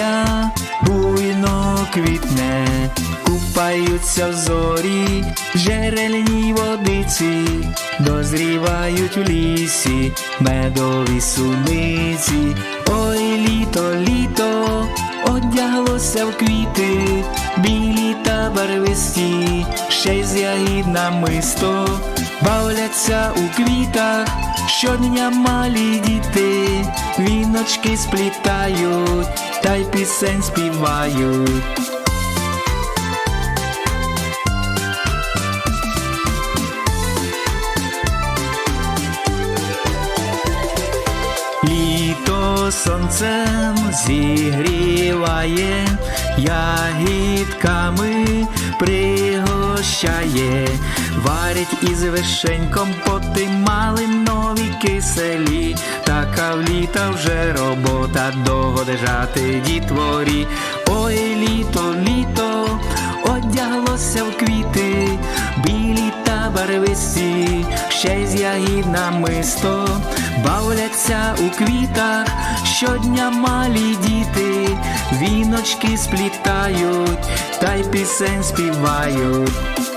земля буйно квітне, купаються в зорі, джерельній водиці, дозрівають в лісі, медові суниці, ой літо, літо, одяглося в квіти, білі та барвисті, ще й з ягід намисто, бавляться у квітах, щодня малі діти, віночки сплітають, та й пісень співають. Літо сонцем зігріває, ягідками пригощає, варять із вишеньком поти малинові киселі, така в літа вже робота довго держати дітворі. Ой, літо, літо, одяглося в квіти, білі та барвисті, ще й з ягід намисто, бавляться у квітах, щодня малі діти, віночки сплітають, та й пісень співають.